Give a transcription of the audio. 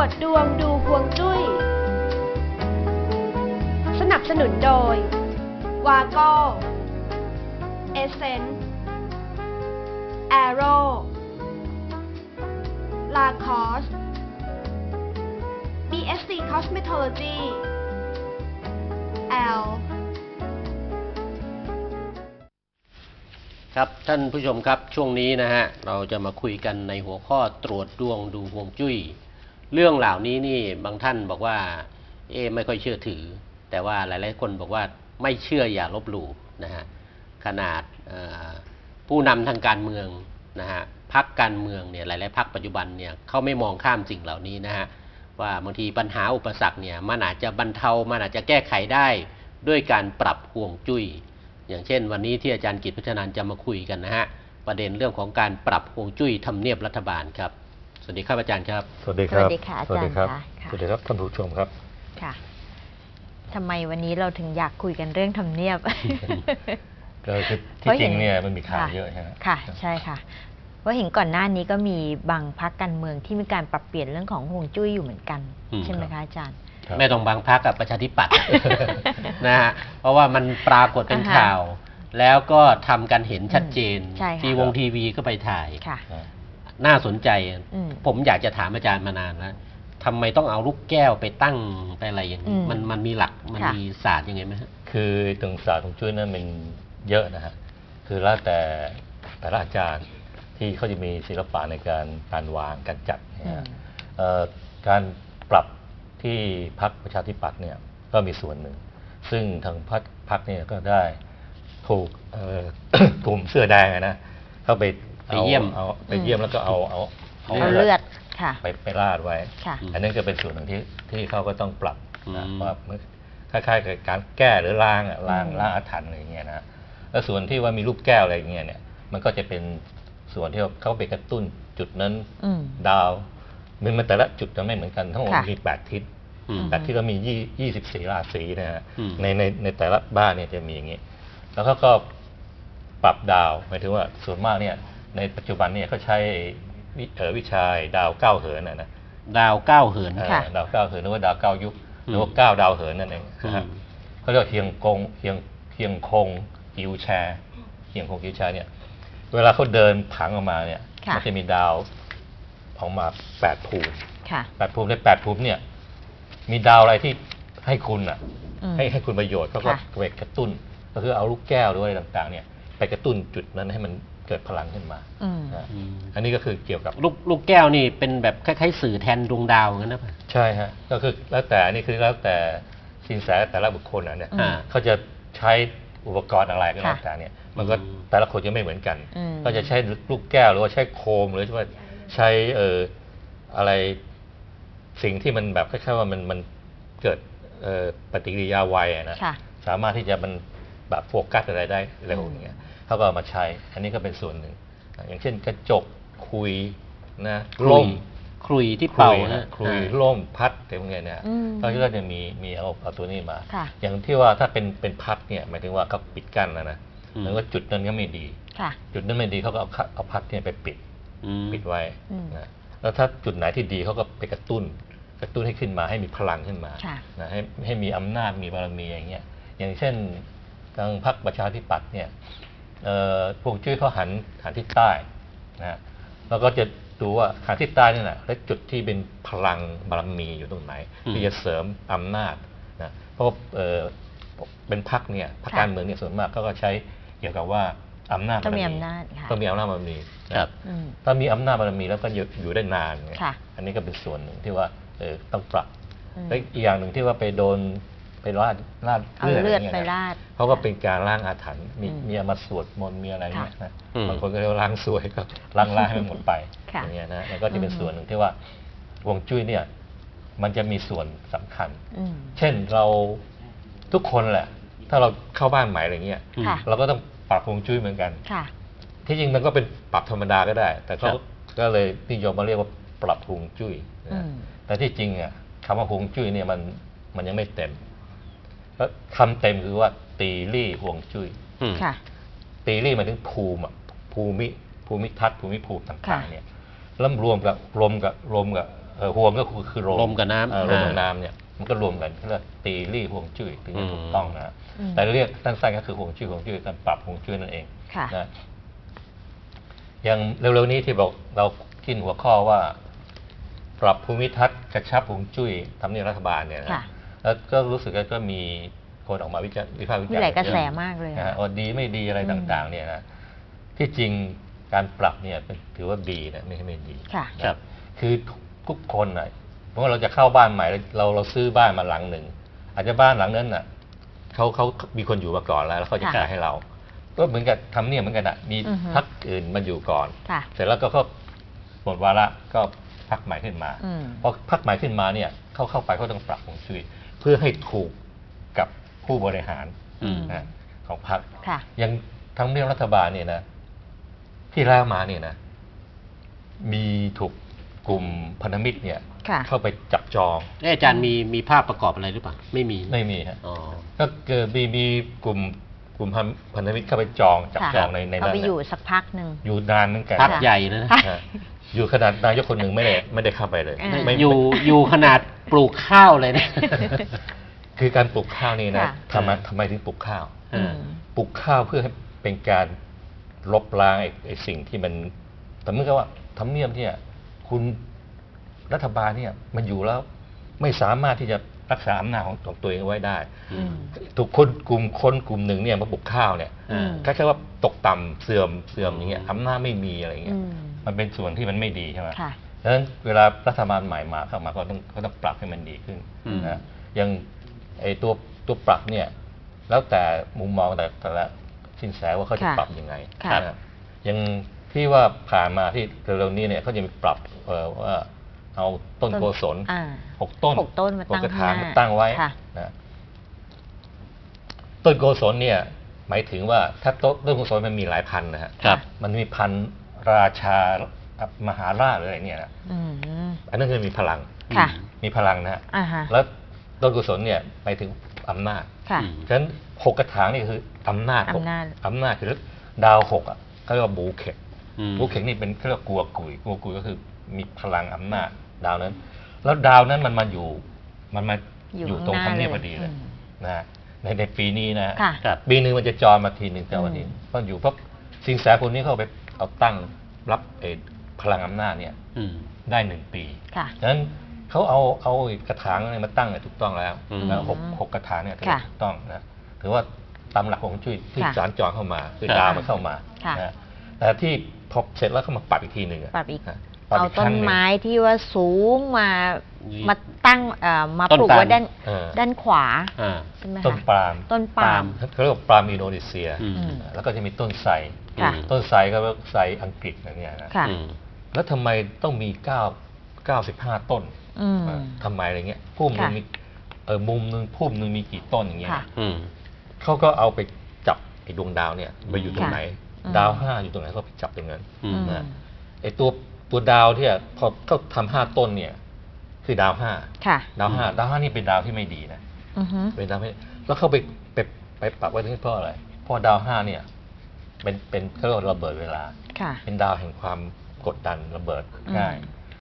วจดวงดูฮวงจุ้ย สนับสนุนโดย วาโก้เอเซนแอโร่ลาคอส BSC Cosmetology L ครับท่านผู้ชมครับช่วงนี้นะฮะ เราจะมาคุยกันในหัวข้อตรวจดวงดูฮวงจุ้ย เรื่องเหล่านี้นี่บางท่านบอกว่า เอ๊ไม่ค่อยเชื่อถือ แต่ว่าหลายๆคนบอกว่าไม่เชื่ออย่าลบหลู่นะฮะขนาดผู้นำทางการเมืองนะฮะพักการเมืองเนี่ยหลายๆพักปัจจุบันเนี่ยเขาไม่มองข้ามสิ่งเหล่านี้นะฮะว่าบางทีปัญหาอุปสรรคเนี่ยมันอาจจะบรรเทามันอาจจะแก้ไขได้ด้วยการปรับห่วงจุ้ยอย่างเช่น วันนี้ที่อาจารย์กิจพัฒนันท์จะมาคุยกันนะฮะประเด็นเรื่องของการปรับฮวงจุ้ยทำเนียบรัฐบาลครับ วัสดีครับอาจารย์ครับ สวัสดีครับ สวัสดีค่ะอาจารย์สวัสดีครับค่ะค่ะสวัสดีครับท่านผู้ชมครับ ค่ะทำไมวันนี้เราถึงอยากคุยกันเรื่องทำเนียบก็คือเพที่ราะจริงเห็นเนี่ยมันมีข่าวค่ะเยอะใช่ไหมค่ะ ใช่ค่ะว่าะเห็นก่อนหน้านี้ก็มีบางพักการเมืองที่มีการปรับเปลี่ยนเรื่องของห่วงจุ้ยอยู่เหมือนกันอืมใช่ไหมคะอาจารย์ครับไม่ต้องบางพักกับประชาธิปัตย์นะฮะเพราะว่ามันปรากฏเป็นอ่าฮะข่าว แล้วก็ทำกันเห็นชัดเจนอืมใช่ค่ะทีวงทีวีก็ไปถ่ายค่ะครับ น่าสนใจอืมผมอยากจะถามอาจารย์มานานแล้วทำไมต้องเอาลูกแก้วไปตั้งไปอะไรอย่างนี้อืมมันมันมีหลักมันค่ะมีศาสตร์ยังไงไหมฮะคือตรงศาสตร์ของจุ้ยนั้นมันเยอะนะฮะคือแล้วแต่แต่ละอาจารย์ที่เขาจะมีศิลปะในการการวางการจัดนะอืฮะมเอ่อการปรับที่พรรคประชาธิปัตย์เนี่ยก็มีส่วนหนึ่ง ซึ่งทางพรรคพรรคเนี่ยก็ได้ถูกเอ่อกลุ่มเสื้อแดงอะนะเข้าไป ไปเยี่ยมเอาไปเยี่ยมแล้วก็เอาเอาเอาเลือดค่ะไปไปราดไว้ ค่ะอืมอันนั้นก็เป็นส่วนหนึ่งที่ที่เขาก็ต้องปรับนะอืมว่าเมื่อคล้ายๆกับการแก้หรือล้างอะล้างอืมล้างอาถรรพ์อะไรอย่างเงี้ยนะแล้วส่วนที่ว่ามีรูปแก้วอะไรอย่างเงี้ยเนี่ย มันก็จะเป็นส่วนที่เขาไปกระตุ้นจุดนั้นอืมดาวมันมันแต่ละจุดจะไม่เหมือนกันทั้งหมดค่ะมีแปดทิศอืมแปดทิศก็มียี่ยี่สิบสี่ราศีนะฮะอืมในในในแต่ละบ้านเนี่ยจะมีอย่างงี้ แล้วเขาก็ปรับดาวหมายถึงว่าส่วนมากเนี่ย ในปัจจุบันเนี่ยเขาใช้วิเอ่อวิชาดาวเก้าเหินนะนะดาวเก้าเหิน เอ่อค่ะ ดาวเก้าเหินหรือว่าดาวเก้ายุคหรือว่าอืมเก้าดาวเหินนั่นเองนะฮะอืม เขาเรียกว่าเฮียงกงเฮียงเฮียงคงกิวแชร์เฮียงคงกิวแชร์เนี่ย เวลาเขาเดินผังออกมาเนี่ยค่ะ มัจะมีดาวออกมาแปดภูมิค่ะแปดภูมิในแปดภูมิเนี่ย มีดาวอะไรที่ให้คุณอะ อืม ให้ให้คุณประโยชน์เขาก็ค่ะ ไปกระตุ้น ก็คือเอาลูกแก้วหรืออะไรต่าง ๆ เนี่ย ไปกระตุ้นจุดนั้นให้มัน เกิดพลังขึ้นมาอืมนะอืมอันนี้ก็คือเกี่ยวกับลูกลูกแก้วนี่เป็นแบบคล้ายๆสื่อแทนดวงดาวงั้นนะป่ะใช่ฮะก็คือแล้วแต่อันนี่คือแล้วแต่สินแสแต่ละบุคคลอะเนี่ยอืมเขาจะใช้อุปกรณ์อะไรก็แล้วค่ะแต่เนี่ย มันก็อืมแต่ละคนจะไม่เหมือนกันอืมก็จะใช้ลูกแก้วหรือว่าใช้โคมหรือว่าใช้เอ่ออะไรสิ่งที่มันแบบคล้ายๆว่ามันมันเกิดเอ่อปฏิกิริยาไวอะนะค่ะสามารถที่จะมันแบบโฟกัสอะไรได้เร็วอืมอย่างเงี้ย เขาก็เอามาใช้ อันนี้ก็เป็นส่วนหนึ่งอะอย่างเช่นกระจกคุยนะคลุยล่มคลุยที่เป่าคลุยนะคลุยอ่าล่มพัดอะไรพวกเนี้ยนะอืมเขาก็จะมีมีเอาเอาตัวนี้มาค่ะอย่างที่ว่าถ้าเป็นเป็นพัดเนี่ยหมายถึงว่าเขาปิดกั้นแล้วนะอืมแล้วก็จุดนั้นก็ไม่ดีค่ะจุดนั้นไม่ดีเขาก็เอาคัดเอาพัดเนี่ยไปปิดอืมปิดไว้อืมนะแล้วถ้าจุดไหนที่ดีเขาก็ไปกระตุ้น กระตุ้นให้ขึ้นมาให้มีพลังขึ้นมาค่ะนะให้ให้มีอำนาจมีบารมีอย่างเงี้ยอย่างเช่นทางพรรคประชาธิปัตย์เนี่ยเอ่อ พวกจุ้ยเขาหันหันทิศใต้นะแล้วก็จะดูว่าหันทิศใต้นี่แหละแล้วจุดที่เป็นพลังบารมีอยู่ตรงไหนอืมที่จะเสริมอำนาจนะเพราะว่าเอ่อเป็นพรรคเนี่ยพรรคค่ะการเมืองเนี่ยส่วนมากเขาก็ใช้เกี่ยวกับว่าอำนาจต้องมีบารอำนาจค่ะต้องมีอำนาจบารมีนะครับอืมถ้ามีอำนาจบารมีแล้วก็อยู่อยู่ได้นานเนี่ยค่ะอันนี้ก็เป็นส่วนหนึ่งที่ว่าเออต้องปรับอืมและอีกอย่างหนึ่งที่ว่าไปโดน ไปราดราดเอาเลือดะไปงี้ยนะราดเขาก็เป็นการล้างอาถรรพ์มีอืมมีเอามาสวดมนต์มีอะไรเงี้ยนะอืม บางคนก็เรียกว่าล้างสวยก็ล้างล้างให้มันหมดไปค่ะอย่างเงี้ยนะแล้วก็จะเป็นอืม ส่วนหนึ่งที่ว่าฮวงจุ้ยเนี่ย มันจะมีส่วนสำคัญ อืม เช่นเราทุกคนแหละ ถ้าเราเข้าบ้านใหม่อะไรเงี้ยอืมค่ะ เราก็ต้องปรับฮวงจุ้ยเหมือนกัน ค่ะ ที่จริงมันก็เป็นปรับธรรมดาก็ได้ แต่เขาครับ ก็เลยนิยมมาเรียกว่าปรับฮวงจุ้ยนะอืมแต่ที่จริงอะคำว่าฮวงจุ้ยเนี่ยมันมันยังไม่เต็มแล้ว คำเต็มคือว่า ตีรี่ฮวงจุ้ยอืมค่ะ ตีรี่หมายถึงภูมิอะภูมิภูมิทัศน์ภูมิภูมิต่างค่ะๆเนี่ยแล้วรวมกับรวมกับรวมกับเออห่วงก็คือคือลมลมกับน้ำเออลมกับอ่าน้ำเนี่ยมันก็รวมกันเรียกตีรี่ห่วงจุ้ยถึงจะถูกต้องนะฮะอืมแต่เรียกสั้นๆก็คือห่วงจุ้ยห่วงจุ้ยการปรับห่วงจุ้ยนั่นเองค่ะนะอย่างเร็วๆนี้ที่บอกเราขึ้นหัวข้อว่า ปรับภูมิทัศน์กระชับห่วงจุ้ยทำเนียบรัฐบาลเนี่ยนะค่ะ แล้วก็รู้สึกว่าก็มีคนออกมาวิจารณ์วิพากษ์วิมีจารณ์หลายกระแสเยอมากเลยนะฮะอะว่าดีไม่ดีอะไรอืมต่าง ๆ เนี่ยนะที่จริงการปรับเนี่ยเป็นถือว่าดีนะไม่ใช่ไม่ดีค่ะครับ คือทุกทุกคนน่ะเพราะว่าเราจะเข้าบ้านใหม่เราเราซื้อบ้านมาหลังหนึ่งอาจจะบ้านหลังนั้นน่ะเขาเขามีคนอยู่มาก่อนแล้ว แล้วเขาจะค่ะจ่ายให้เรา ก็เหมือนกับทำเนียบเหมือนกันอะมีอือฮึพักอื่นมาอยู่ก่อนค่ะเสร็จแล้วก็เขาหมดวาระก็พักใหม่ขึ้นมาอืมพอพักใหม่ขึ้นมาเนี่ยเขาเข้าไปเขาต้องปรับฮวงจุ้ย เพื่อให้ถูกกับผู้บริหารอืม นะของพรรคค่ะ ยังทั้งเรื่องรัฐบาลเนี่ยนะ ที่แล้วมาเนี่ยนะ มีถูกกลุ่มพันธมิตรเนี่ย ค่ะ เข้าไปจับจอง เอ๊ะอาจารย์มีมีภาพประกอบอะไรหรือเปล่า ไม่มีไม่มีฮะ อ๋อ ก็เกิดมีมีกลุ่มกลุ่มพันธมิตรเข้าไปจองจับค่ะจองในในเอานั้นไปน่ะอยู่สักพักหนึ่ง อยู่นานเหมือนกันพักค่ะใหญ่นะนะค่ะฮะอยู่ขนาดนายกคนหนึ่งไม่ได้ไม่ได้เข้าไปเลย อ่า ไม่อยู่อยู่ขนาด ปลูกข้าวเลยนะ คือการปลูกข้าวนี่นะค่ะ ทำไมทำไมถึงปลูกข้าว อืม ปลูกข้าวเพื่อให้เป็นการลบล้างไอ้ไอ้สิ่งที่มันแต่เมื่อกับว่าทำเนียมเนี่ย คุณรัฐบาลเนี่ยมันอยู่แล้วไม่สามารถที่จะรักษาอำนาจของของตัวเองเอาไว้ได้ อืม ถูกคนกลุ่มคนกลุ่มหนึ่งเนี่ยมาปลูกข้าวเนี่ยอืม คล้ายๆว่าตกต่ำเสื่อมเสื่อมอย่างเงี้ยอำนาจไม่มีอะไรอย่างเงี้อืยมมันเป็นส่วนที่มันไม่ดีใช่ไหมค่ะ ดังนั้นเวลารัฐบาลใหม่มาเข้ามาก็ต้องก็ต้องปรับให้มันดีขึ้นอืมนะอย่างไอ้ตัวตัวปรับเนี่ย แล้วแต่มุมมองแต่แต่ละสินแสว่าเขาจะค่ะปรับยังไงค่ะนะอย่างที่ว่าผ่านมาที่เร็วๆนี้เนี่ยเขาจะมีปรับเอ่อว่าเอาต้นต้นโกศลอ่าหกต้นหกต้นมาตั้งหกกระถางข้างหน้ามาตั้งไว้ค่ะนะต้นโกศลเนี่ย หมายถึงว่าถ้าต้นต้นโกศลมันมีหลายพันธุ์นะฮะครับมันมีพันธุ์ราชา มหาราชหรืออะไรเนี่ยนะอืมอันนั้นคือมีพลังค่ะมีพลังนะฮะอ่าฮะแล้วต้นกุศลเนี่ยหมายถึงอำนาจค่ะอืมฉะนั้นหกกระถางนี่คืออำนาจอำนาจอำนาจคือดาวหกอะเขาเรียกว่าบูเข็กอืมบูเข็กนี่เป็นเขาเรียกว่ากัวกุยกัวกุยก็คือมีพลังอำนาจดาวนั้น แล้วดาวนั้นมันมาอยู่ มันมาอยู่อยู่ตรงข้างหน้าทำเนียบเลยพอดีเลยอืมนะฮะในในปีนี้นะฮะค่ะครับปีหนึ่งมันจะจรมาทีหนึ่งจรมาทีอืมเพราะอยู่เพราะสิงแสคนนี้เขาไปเอาตั้งรับเออ พลังอำนาจเนี่ยอืมได้หนึ่งปีค่ะฉะนั้นเขาเอาเอากระถางอะไรมาตั้งเนี่ยถูกต้องแล้วอืมแล้วหกหกกระถางเนี่ยถือว่าค่ะถูกต้องนะถือว่าตามหลักของจุ้ยที่ค่ะสารจรเข้ามาคือค่ะดาวมันเข้ามาค่ะนะแต่ที่พอเสร็จแล้วเขามาปรับอีกทีหนึ่งะปรับอีกนะปรับเอาอีกต้ครั้นงหงไม้ที่ว่าสูงมานี่มาตั้งเอ่อมาต้นปลูกตาลไว้ด้านเออด้านขวาอ่าใช่ไหมคะต้นปาล์มต้นปาล์มเขาเรียกว่าปาล์มอินโดนีเซียอืมอืมแล้วก็จะมีต้นไทรค่ะอืมต้นไทรก็เรียกไทรอังกฤษอะไรเนี่ยนะค่ะอืม แล้วทำไมต้องมีเก้าเก้าสิบห้าต้นอืมทำไมอะไรเงี้ยพุ่มหนึงค่ะมีเออมุมหนึงพุ่มหนึงมีกี่ต้นอย่างเงี้ยค่ะอืมเขาก็เอาไปจับไอ้ดวงดาวเนี่ยไปอยู่ตรงไหนอืมดาวห้าอยู่ตรงไหนก็ไปจับตรงนั้นอืมนะไอ้ตัวตัวดาวที่พอเขาทำห้าต้นเนี่ย คือดาวห้าค่ะดาวห้าดาวห้านี่เป็นดาวที่ไม่ดีนะอือฮึเป็นดาวไม่แล้วเขาไปไปไปปรับไว้ที่เพราะอะไรเพราะดาวห้าเนี่ย เป็นเป็นเขาเรียกว่าระเบิดเวลาค่ะเป็นดาวแห่งความ กดดันระเบิดง่าย